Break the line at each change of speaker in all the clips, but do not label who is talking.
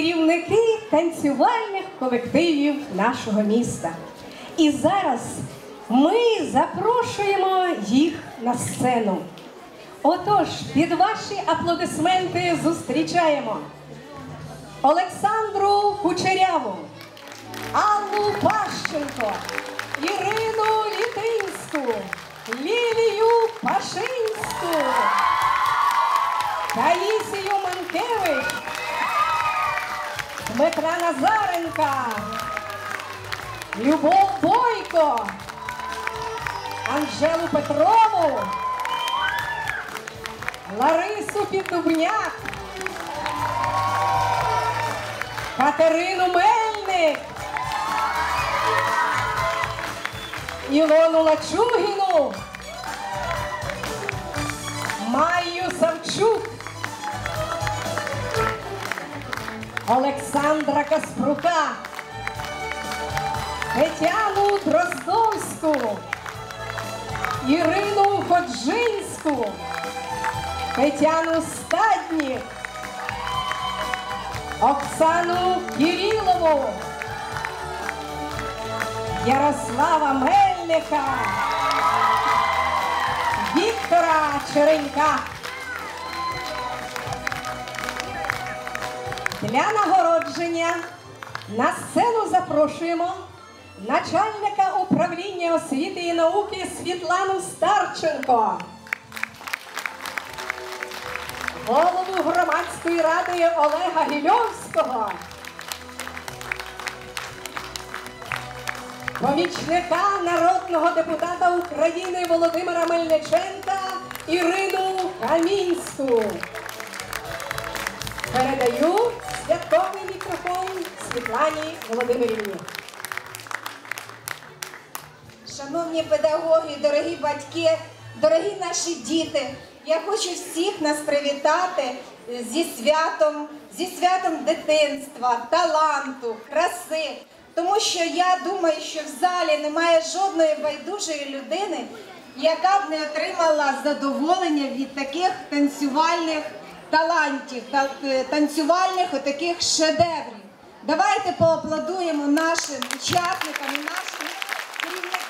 керівники танцювальних колективів нашого міста. І зараз ми запрошуємо їх на сцену. Отож, під ваші аплодисменти зустрічаємо Олександру Кучеряву, Аллу Пащенко, Дмитра Назаренка, Любов Бойко, Анжелу Петрову, Ларису Піддубняк, Катерину Мельник, Ілону Лачугіну, Майю Савчук, Олександра Каспрука, Тетяну Дроздовську, Ірину Ходжинську, Тетяну Стаднік, Оксану Кирилову, Ярослава Мельника, Віктора Черенька. Для нагородження на сцену запрошуємо начальника управління освіти і науки Світлану Старченко, голову громадської ради Олега Гільовського, помічника народного депутата України Володимира Мельниченка Ірину Камінську. Передаю Світлані Володимирівні.
Шановні педагоги, дорогі батьки, дорогі наші діти, я хочу всіх нас привітати зі святом, зі святом дитинства, таланту, краси. Тому що я думаю, що в залі немає жодної байдужої людини, яка б не отримала задоволення від таких танцювальних талантів, е, танцювальних отаких шедеврів. Давайте поаплодуємо нашим учасникам і нашим керівникам.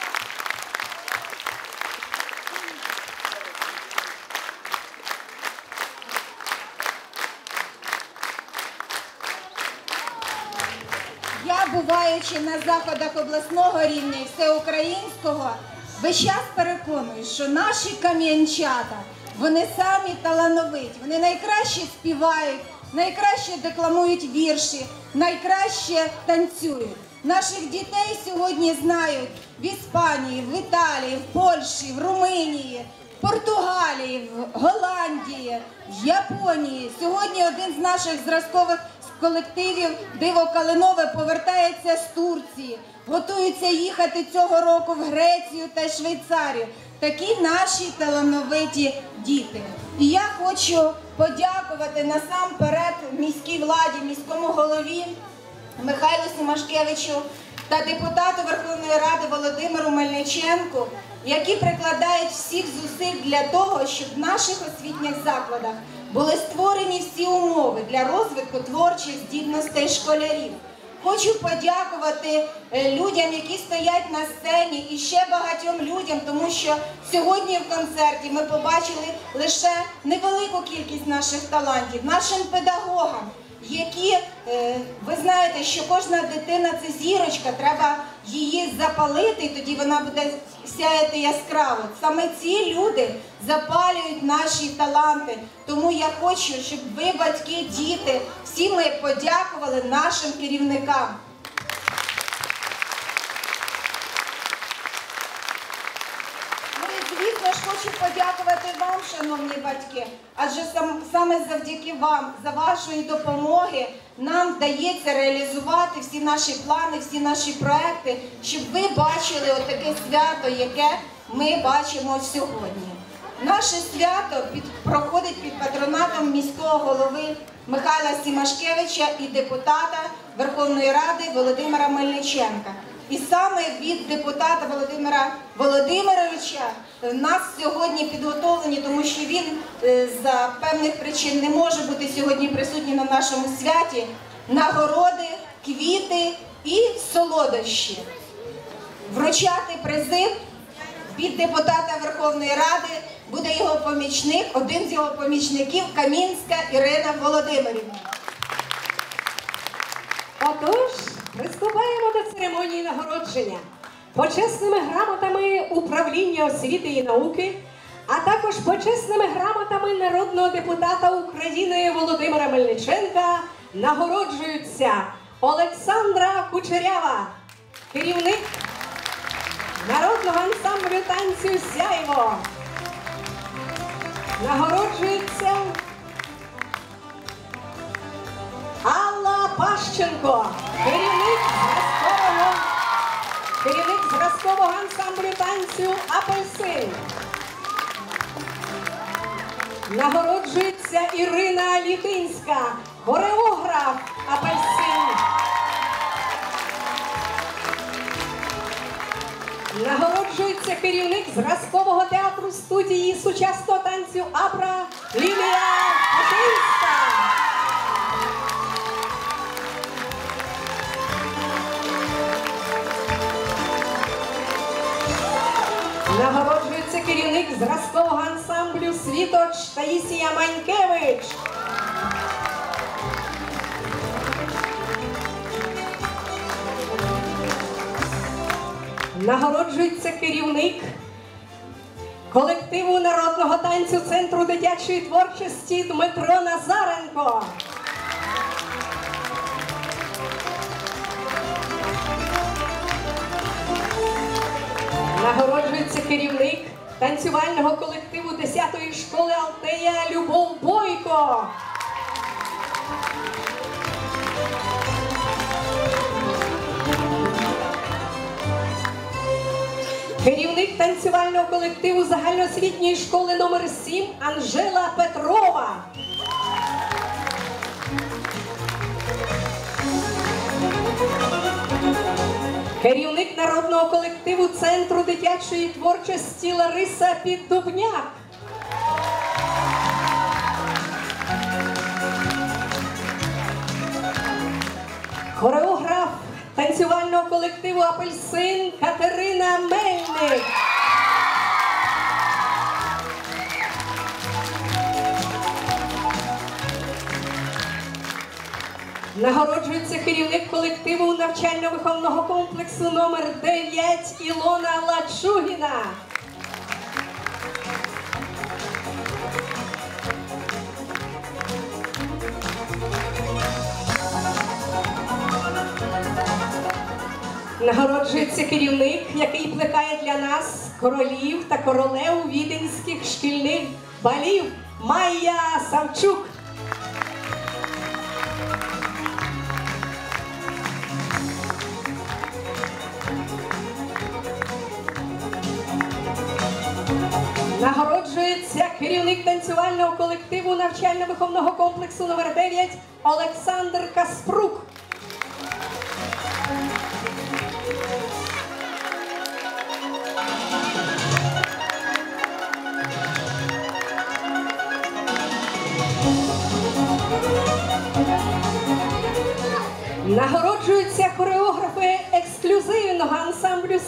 Я, буваючи на заходах обласного рівня і всеукраїнського, весь час переконую, що наші кам'янчата, вони самі талановиті, вони найкраще співають, найкраще декламують вірші, найкраще танцюють. Наших дітей сьогодні знають в Іспанії, в Італії, в Польщі, в Румунії, в Португалії, в Голландії, в Японії. Сьогодні один з наших зразкових колективів Диво Калинове повертається з Турції, готуються їхати цього року в Грецію та Швейцарію. Такі наші талановиті діти. І я хочу подякувати насамперед міській владі, міському голові Михайлу Симашкевичу та депутату Верховної Ради Володимиру Мельниченку, які прикладають всіх зусиль для того, щоб в наших освітніх закладах були створені всі умови для розвитку творчих здібностей школярів. Хочу подякувати е, людям, які стоять на сцені, і ще багатьом людям, тому що сьогодні в концерті ми побачили лише невелику кількість наших талантів, нашим педагогам, які е, ви знаєте, що кожна дитина це зірочка, треба її запалити, і тоді вона буде сяяти яскраво. Саме ці люди запалюють наші таланти. Тому я хочу, щоб ви, батьки, діти, всі ми подякували нашим керівникам. Хочу подякувати вам, шановні батьки, адже саме завдяки вам, за вашої допомоги, нам вдається реалізувати всі наші плани, всі наші проекти, щоб ви бачили отаке свято, яке ми бачимо сьогодні. Наше свято під, проходить під патронатом міського голови Михайла Сімашкевича і депутата Верховної Ради Володимира Мельниченка. І саме від депутата Володимира Володимировича в нас сьогодні підготовлені, тому що він е, за певних причин не може бути сьогодні присутній на нашому святі. нагороди, квіти і солодощі. Вручати призи від депутата Верховної Ради буде його помічник, один з його помічників Камінська Ірина Володимирівна.
Отож, приступаємо до церемонії нагородження. Почесними грамотами управління освіти і науки, а також почесними грамотами народного депутата України Володимира Мельниченка нагороджуються Олександра Кучерява, керівник народного ансамблю танцю Сяйво. Нагороджується Алла Пащенко, керівник зразкового, керівник зразкового ансамблю танцю Апельсин. Нагороджується Ірина Літинська, хореограф Апельсин. Нагороджується керівник зразкового театру студії сучасного танцю Абра Лілія Пашинська. Зразкового ансамблю Світоч Таїсія Манькевич. Нагороджується керівник колективу народного танцю Центру дитячої творчості Дмитро Назаренко. Нагороджується керівник танцювального колективу 10-ї школи Алтея Любов Бойко. Керівник танцювального колективу загальноосвітньої школи номер 7 Анжела Петрова. Керівник народного колективу Центру дитячої творчості Лариса Піддубняк. Хореограф танцювального колективу Апельсин Катерина Мельник. Нагороджується керівник колективу навчально-виховного комплексу номер 9 Ілона Лачугіна. Нагороджується керівник, який плекає для нас королів та королев віденських шкільних балів Майя Савчук. Нагороджується керівник танцювального колективу навчально-виховного комплексу номер 9 Олександр Каспрук.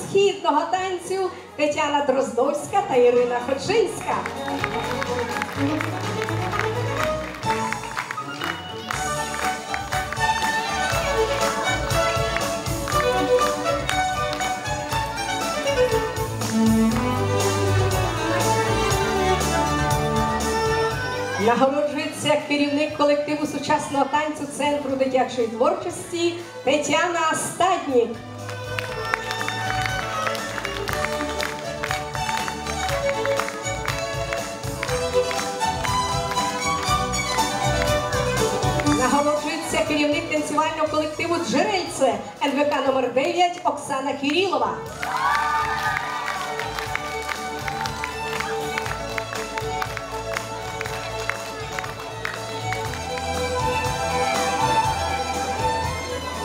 Східного танцю Тетяна Дроздовська та Ірина Ходжинська. Нагороджується керівник колективу сучасного танцю Центру дитячої творчості Тетяна Стаднік. Нагороджується керівник танцювального колективу Джерельце НВК номер 9 Оксана Кирилова.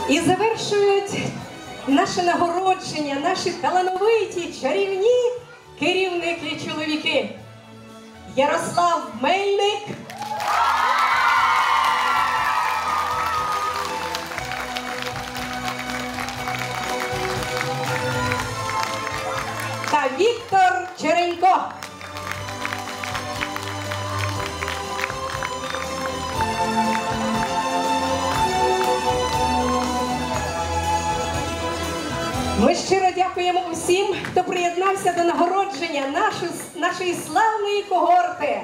І завершують наше нагородження, наші талановиті, чарівні керівники чоловіки. Ярослав Мельник, приєднався до нагородження нашу- нашої славної когорти.